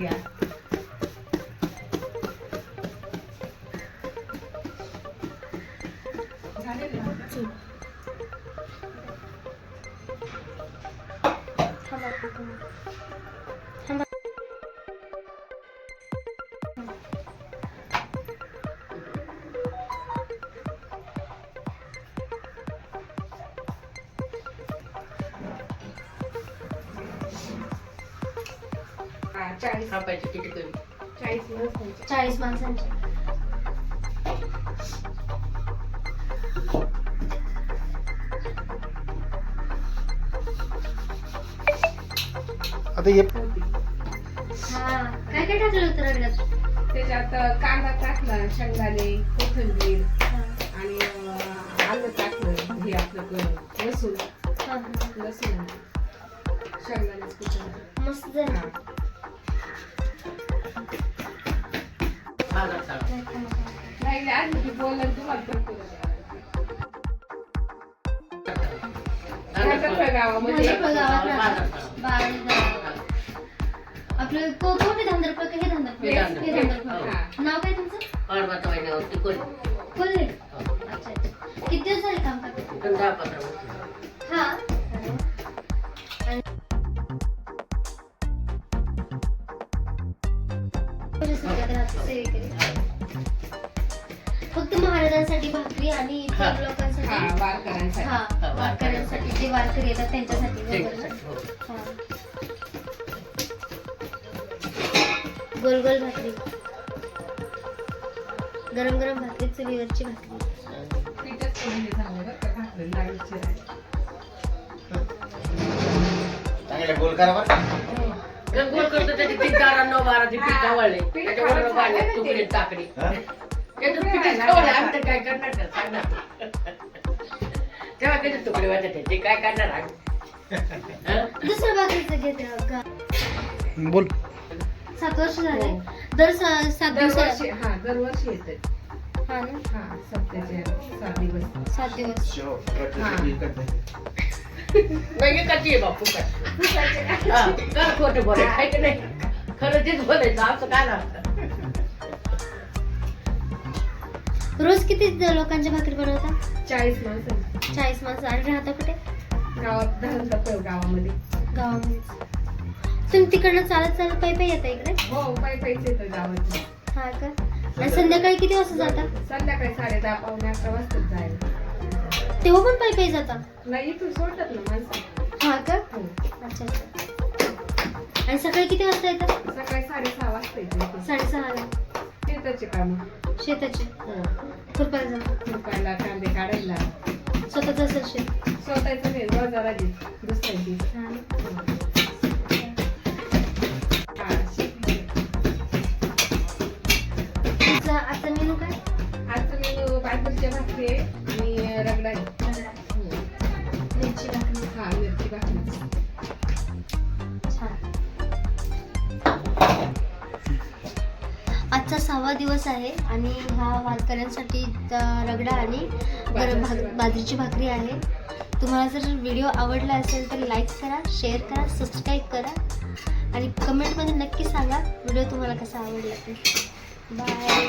이야 맛집 다 먹고. हा, चाळीस. थांबायची किती कमी चाळीस माणसांचे. चाळीस माणसांची आता हे हा काय काय टाकलं होतं रगड्यात त्याच्यात कांदा टाकला शेंगदाणे कोथिंबीर हा, आणि अं, आलं टाकलं हे आपलं लसूण. हा, हा. लसूण शेंगदाण्याचं मस्त झालं. हा. आपलं को- कोणते धांदरपळ का हे धांदरपळ हे धांदरपळ. हे. नाव काय तुमचं पाडवाचा कोणी कोल्हे हो. अच्छा अच्छा किती दिवस झाले काम करते दहा पंधरा. हा महाराजांसाठी भाकरी आणि इतर हा. हा लोकांसाठी वारकऱ्यांसाठी हा वारकऱ्यांसाठी जे वारकरी येतात त्यांच्यासाठी वगैरे ना? त्यांच्यासाठी, हो. हा. गोल गोल भाकरी गरम गरम भाकरी चुलीवरची भाकरी पीठच करून हे झालं बरं का भाकरी. चांगल्या गोल करा बरं गोल करतो त्याची तीन चार नऊ बाराची पीठ आवडले पीठ त्याच्यावर तुकडे. टाकडी हा? आम्ही तर काय करणार. तेव्हा त्याचे तुकडे वाटत ते काय करणार आम्ही हं? दुसऱ्या भाकरीचं घेते का बोल सात वर्ष झाले. दर सा- सात दरवर्षी दिवस हा दरवर्षी येते हा ना हा सप्त्याचे सात दिवस सात दिवस कधी आहे बापू काय हा, कर खोटं बोलायचं आहे की नाही खरं तेच बोलायचं असं काय ना रोज किती लोकांच्या भाकरी बनवता? चाळीस माणसं. चाळीस माणसं. आणि राहता कुठे? गावात जातो गावामध्ये. गावामध्ये. तुम्ही तिकडनं चालत चालत पायी पायी येता इकडे? हो पाय पैसे येतं गावात. हा का? आणि संध्याकाळी किती वाजता जाता? संध्याकाळी साडे दहा पावणे अकरा वाजताच जायला तेव्हा पण पायी पायी जाता? नाही इथून सोडतात ना माणसं. हा का? हो. अच्छा अच्छा. आणि सकाळी किती वाजता येतात सकाळी साडेसहा वाजता येते इथून. साडेसहाला शेताचे काम. शेताचे? हो. खुरपायला खुरपायला कांदे काढायला. स्वतःच असेल शेत? स्वतःचं नाही बाजारा दुसऱ्यांची. शेती. तुमचा आजचा मेनू काय? आजचं मेनू बाजरीच्या भाकरी आणि रगडा आजचा सहावा दिवस आहे आणि हा वारकऱ्यांसाठी रगडा आणि गरम भाक बाजरीची भाकरी आहे. तुम्हाला जर व्हिडिओ आवडला असेल तर लाईक करा शेअर करा सबस्क्राईब करा आणि कमेंटमध्ये नक्की सांगा व्हिडिओ तुम्हाला कसा आवडला ते बाय.